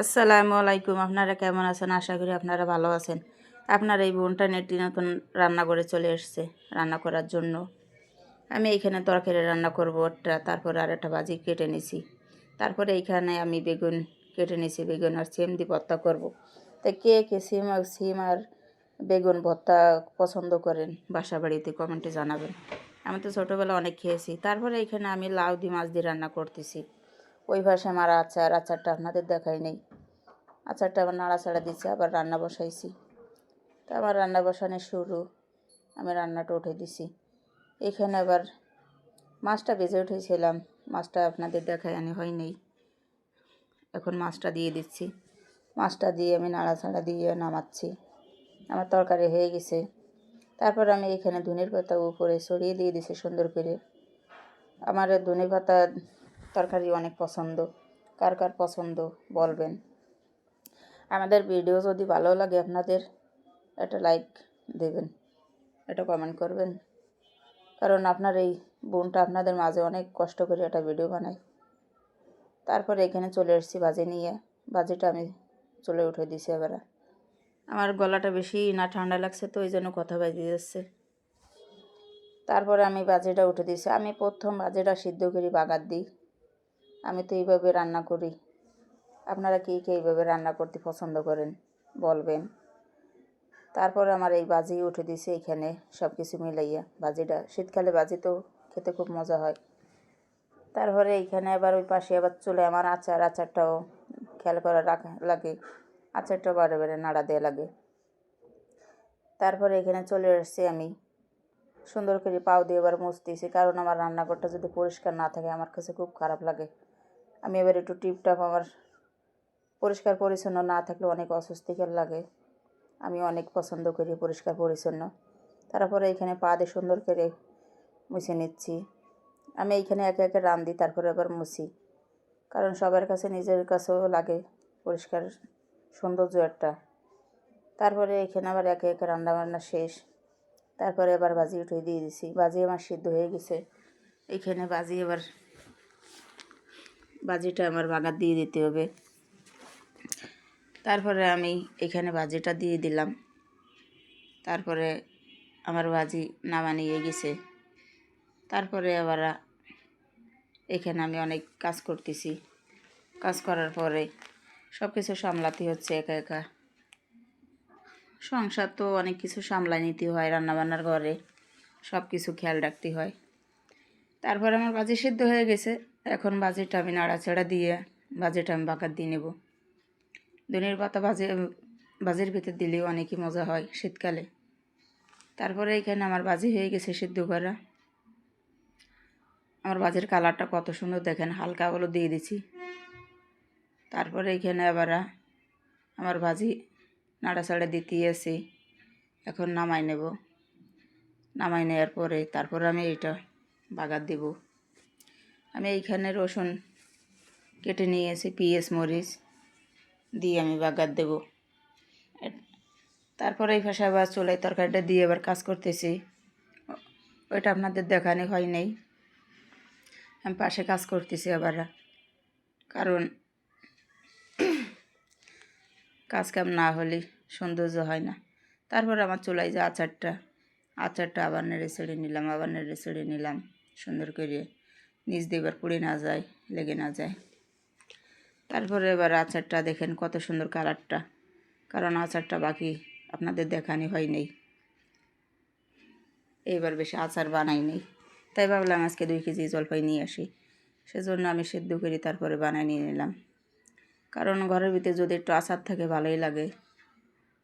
আসসালামু আলাইকুম, আপনারা কেমন আছেন? আশা করি আপনারা ভালো আছেন। আপনার এই বোনটা নেটি নতুন রান্না করে চলে এসছে রান্না করার জন্য। আমি এইখানে তরকারি রান্না করব, একটা তারপরে আর একটা ভাজি কেটে নিছি। তারপরে এইখানে আমি বেগুন কেটে নিছি, বেগুন আর সিম দিয়ে ভর্তা করব। তা কে কে সিম আর সিম আর বেগুন ভর্তা পছন্দ করেন, বাসা বাড়িতে কমেন্টে জানাবেন। আমি তো ছোটোবেলা অনেক খেয়েছি। তারপরে এইখানে আমি লাউ দিয়ে মাছ দিয়ে রান্না করতেছি। ওই পাশে আমার আচার, আচারটা আপনাদের দেখাই নেই। আচারটা আবার নাড়াচাড়া দিচ্ছে আবার রান্না বসাইছি। তা আমার রান্না বসানো শুরু, আমি রান্নাটা উঠে দিছি। এখানে আবার মাছটা বেজে উঠেছিলাম, মাছটা আপনাদের দেখাই আনি হয় নেই। এখন মাছটা দিয়ে দিচ্ছি। মাছটা দিয়ে আমি নাড়াচাড়া দিয়ে নামাচ্ছি। আমার তরকারি হয়ে গেছে। তারপর আমি এখানে ধনের পাতা উপরে ছড়িয়ে দিয়ে দিছি সুন্দর করে। আমার ধনে পাতা তরকারি অনেক পছন্দ। কার কার পছন্দ বলবেন। আমাদের ভিডিও যদি ভালো লাগে আপনাদের, একটা লাইক দেবেন এটা কমেন্ট করবেন। কারণ আপনার এই বোনটা আপনাদের মাঝে অনেক কষ্ট করে একটা ভিডিও বানাই তারপরে এখানে চলে এসেছি বাজে নিয়ে। বাজেটা আমি চলে উঠে দিছি এবার। আমার গলাটা বেশি না ঠান্ডা লাগছে তো, ওই জন্য কথা বাজে যাচ্ছে। তারপরে আমি বাজেটা উঠে দিয়েছি। আমি প্রথম বাজেটা সিদ্ধ করি বাগার দিই আমি তো এইভাবে রান্না করি। আপনারা কে কে এইভাবে রান্না করতে পছন্দ করেন, বলবেন। তারপরে আমার এই বাজি উঠে দিয়েছি এইখানে সব কিছু মিলাইয়া। বাজিটা, শীতকালে বাজি তো খেতে খুব মজা হয়। তারপরে এইখানে আবার ওই পাশে আবার চলে আমার আচার, আচারটাও খেয়াল করা রাখা, লাগে। আচারটাও বারে বারে নাড়া দেওয়া লাগে। তারপরে এখানে চলে এসেছি আমি। সুন্দর করে পাও দিয়ে এবার মুছতেছি, কারণ আমার রান্নাঘরটা যদি পরিষ্কার না থাকে, আমার কাছে খুব খারাপ লাগে। আমি এবার একটু টিপটাপ আমার পরিষ্কার পরিচ্ছন্ন না থাকলে অনেক অস্বস্তিকর লাগে। আমি অনেক পছন্দ করি পরিষ্কার পরিচ্ছন্ন। তারপরে এখানে পা দিয়ে সুন্দর করে মুছে নিচ্ছি। আমি এইখানে একে একে রান্ধি তারপরে আবার মুছি। কারণ সবার কাছে নিজের কাছেও লাগে পরিষ্কার সৌন্দর্য একটা। তারপরে এখানে আবার একে একে রান্না বান্না শেষ। তারপরে এবার বাজি উঠে দিয়ে দিছি। বাজি আমার সিদ্ধ হয়ে গেছে। এইখানে বাজি এবার বাজিটা আমার বাগার দিয়ে দিতে হবে। তারপরে আমি এখানে বাজিটা দিয়ে দিলাম। তারপরে আমার বাজি নামা নিয়ে গেছে। তারপরে আবার এখানে আমি অনেক কাজ করতেছি। কাজ করার পরে সব কিছু সামলাতে হচ্ছে একা একা। সংসার তো অনেক কিছু সামলাই নিতে হয়, রান্নাবান্নার ঘরে সব কিছু খেয়াল রাখতে হয়। তারপর আমার বাজি সিদ্ধ হয়ে গেছে। এখন বাজিটা আমি নাড়াচাড়া দিয়ে বাজিটা আমি বাঁকার দিয়ে নেব। ধনের পাতা বাজে, বাজির ভিতর দিলেও অনেকই মজা হয় শীতকালে। তারপরে এখানে আমার বাজি হয়ে গেছে সিদ্ধ করা। আমার বাজির কালারটা কত সুন্দর দেখেন, হালকা হলো দিয়ে দিছি। তারপরে এখানে আবার আমার ভাজি নাড়াচাড়া দিতে এসে এখন নামাই নেব। নামাই নেওয়ার পরে তারপর আমি এটা বাগার দেব। আমি এইখানে রসুন কেটে নিয়ে এসে পিঁয়াজ, মরিচ দিয়ে আমি বাগার দেব। তারপরে এই ভাষা আবার চুলাই তরকারিটা দিয়ে আবার কাজ করতেছি। ওইটা আপনাদের দেখানো হয় নেই। আমি পাশে কাজ করতেছি আবার, কারণ কাজ কাম না হলে সৌন্দর্য হয় না। তারপর আমার চুলাই যে আচারটা আচারটা আবার নেড়ে ছেড়ে নিলাম, আবার নেড়ে ছেড়ে নিলাম, সুন্দর করে। নিচ দিয়ে এবার পুড়ে না যায়, লেগে না যায়। তারপরে এবার আচারটা দেখেন কত সুন্দর কালারটা। কারণ আচারটা বাকি আপনাদের দেখানি হয় নেই। এইবার বেশি আচার বানাই নেই। তাই ভাবলাম আজকে দুই কেজি জলপাই নিয়ে আসি। সেজন্য আমি সেদ্ধ করি তারপরে বানাই নিয়ে নিলাম। কারণ ঘরের ভিতরে যদি একটু আচার থাকে, ভালোই লাগে।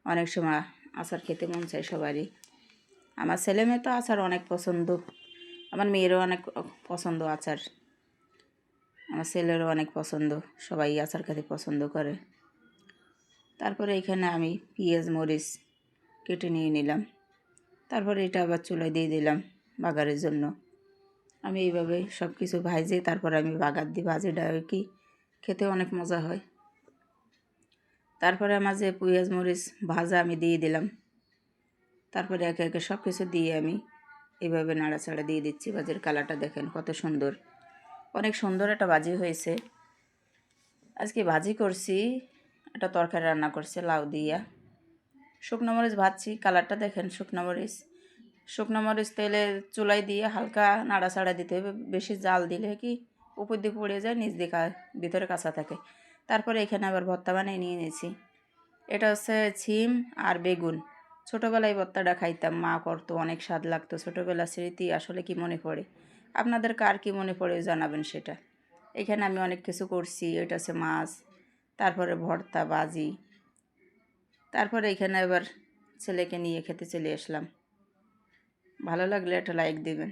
অনেক সময় আচার খেতে মন চায় সবারই। আমার ছেলে মেয়ে তো আচার অনেক পছন্দ। আমার মেয়েরও অনেক পছন্দ আচার। আমার ছেলেরও অনেক পছন্দ, সবাই আচার খেতে পছন্দ করে। তারপরে এখানে আমি পেঁয়াজ, মরিচ কেটে নিয়ে নিলাম। তারপরে এটা আবার চুলায় দিয়ে দিলাম বাগারের জন্য। আমি এইভাবে সব কিছু ভাজে, তারপর আমি বাগার দিই ভাজিটা কি খেতে অনেক মজা হয়। তারপরে আমার যে পেঁয়াজ, মরিচ ভাজা আমি দিয়ে দিলাম। তারপরে একে একে সব কিছু দিয়ে আমি এইভাবে নাড়াচাড়া দিয়ে দিচ্ছি। বাজির কালারটা দেখেন কত সুন্দর। অনেক সুন্দর একটা বাজি হয়েছে। আজকে ভাজি করছি, একটা তরকারি রান্না করছে, লাউ দিয়া। শুকনো মরিচ ভাজছি, কালারটা দেখেন শুকনো মরিচ। শুকনো মরিচ তেলে চুলাই দিয়ে হালকা নাড়াচাড়া দিতে হবে। বেশি জাল দিলে কি উপর দিয়ে পড়ে যায়, নিচ দিয়ে কা- ভিতরে কাঁচা থাকে। তারপরে এখানে আবার ভর্তা বানিয়ে নিয়ে নিয়েছি। এটা হচ্ছে ছিম আর বেগুন। ছোটোবেলায় ভর্তাটা খাইতাম, মা করতো, অনেক স্বাদ লাগতো। ছোটোবেলার স্মৃতি আসলে কি মনে পড়ে? আপনাদের কার কি মনে পড়ে জানাবেন সেটা। এখানে আমি অনেক কিছু করছি, এটা হচ্ছে মাছ, তারপরে ভর্তা বাজি তারপরে এখানে এবার ছেলেকে নিয়ে খেতে চলে আসলাম। ভালো লাগলে একটা লাইক দেবেন।